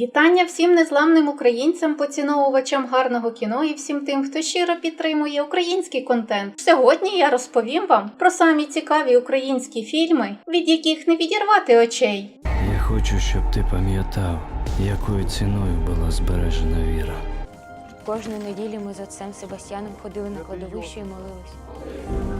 Вітання всім незламним українцям, поціновувачам гарного кіно і всім тим, хто щиро підтримує український контент. Сьогодні я розповім вам про самі цікаві українські фільми, від яких не відірвати очей. Я хочу, щоб ти пам'ятав, якою ціною була збережена віра. Кожної неділі ми з отцем Себастьяном ходили на кладовище і молились.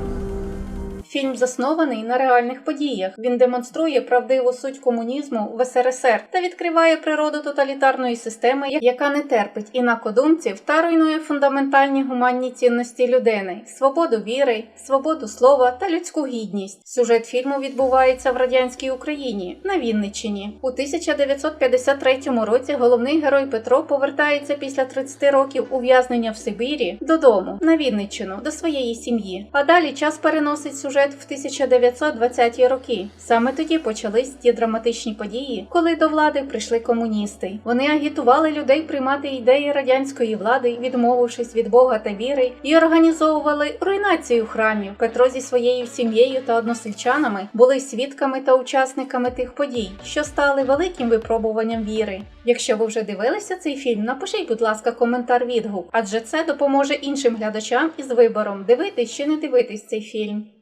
Фільм заснований на реальних подіях. Він демонструє правдиву суть комунізму в СРСР та відкриває природу тоталітарної системи, яка не терпить інакодумців та руйнує фундаментальні гуманні цінності людини: свободу віри, свободу слова та людську гідність. Сюжет фільму відбувається в радянській Україні на Вінниччині. У 1953 році головний герой Петро повертається після 30 років ув'язнення в Сибірі додому на Вінниччину до своєї сім'ї. А далі час переносить сюжет в 1920-ті роки. Саме тоді почались ті драматичні події, коли до влади прийшли комуністи. Вони агітували людей приймати ідеї радянської влади, відмовившись від Бога та віри, і організовували руйнацію храмів. Петро зі своєю сім'єю та односельчанами були свідками та учасниками тих подій, що стали великим випробуванням віри. Якщо ви вже дивилися цей фільм, напишіть, будь ласка, коментар відгук, адже це допоможе іншим глядачам із вибором дивитись чи не дивитись цей фільм.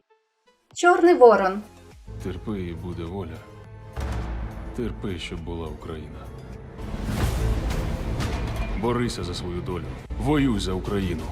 Чорний ворон. Терпи і буде воля. Терпи, щоб була Україна. Борися за свою долю. Воюй за Україну.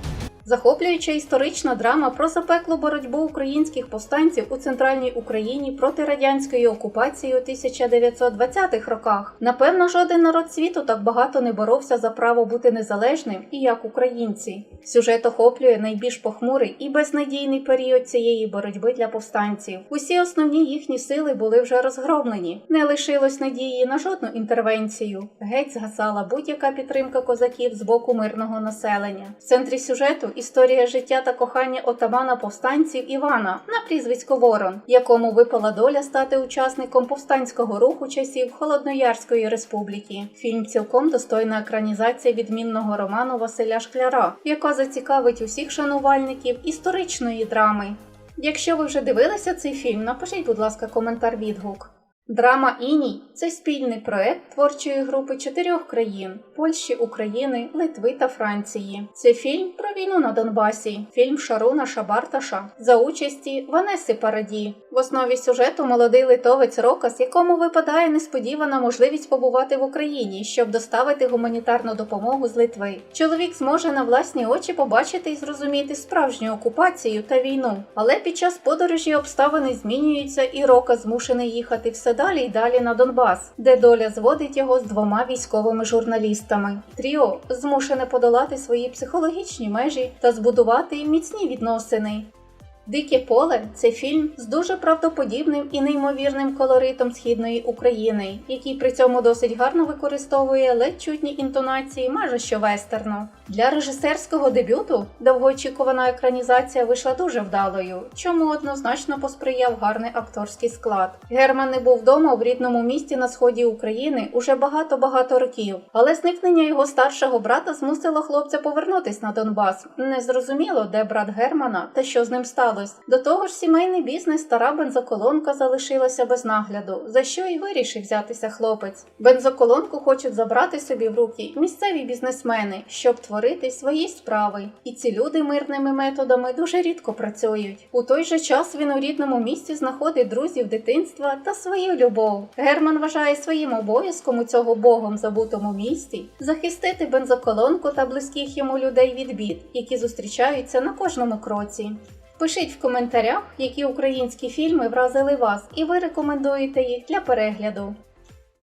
Захоплююча історична драма про запеклу боротьбу українських повстанців у центральній Україні проти радянської окупації у 1920-х роках. Напевно, жоден народ світу так багато не боровся за право бути незалежним і як українці. Сюжет охоплює найбільш похмурий і безнадійний період цієї боротьби для повстанців. Усі основні їхні сили були вже розгромлені. Не лишилось надії на жодну інтервенцію. Геть згасала будь-яка підтримка козаків з боку мирного населення. В центрі сюжету історія життя та кохання отамана повстанців Івана на прізвисько Ворон, якому випала доля стати учасником повстанського руху часів Холодноярської республіки. Фільм цілком достойна екранізація відмінного роману Василя Шкляра, яка зацікавить усіх шанувальників історичної драми. Якщо ви вже дивилися цей фільм, напишіть, будь ласка, коментар відгук. Драма Іній це спільний проект творчої групи чотирьох країн Польщі, України, Литви та Франції. Це фільм про війну на Донбасі, фільм Шаруна Шабарташа за участі Ванеси Параді. В основі сюжету молодий литовець Рокас, якому випадає несподівана можливість побувати в Україні, щоб доставити гуманітарну допомогу з Литви. Чоловік зможе на власні очі побачити і зрозуміти справжню окупацію та війну. Але під час подорожі обставини змінюються, і Рокас змушений їхати все далі й далі на Донбас, де доля зводить його з двома військовими журналістами. Тріо змушене подолати свої психологічні межі та збудувати міцні відносини. Дике поле це фільм з дуже правдоподібним і неймовірним колоритом східної України, який при цьому досить гарно використовує ледь чутні інтонації, майже що вестерну. Для режисерського дебюту довгоочікувана екранізація вийшла дуже вдалою, чому однозначно посприяв гарний акторський склад. Герман не був вдома в рідному місті на сході України уже багато-багато років, але зникнення його старшого брата змусило хлопця повернутись на Донбас. Незрозуміло, де брат Германа та що з ним сталося. До того ж, сімейний бізнес стара бензоколонка залишилася без нагляду, за що й вирішив взятися хлопець. Бензоколонку хочуть забрати собі в руки місцеві бізнесмени, щоб творити свої справи. І ці люди мирними методами дуже рідко працюють. У той же час він у рідному місті знаходить друзів дитинства та свою любов. Герман вважає своїм обов'язком у цього богом забутому місті захистити бензоколонку та близьких йому людей від бід, які зустрічаються на кожному кроці. Пишіть в коментарях, які українські фільми вразили вас, і ви рекомендуєте їх для перегляду.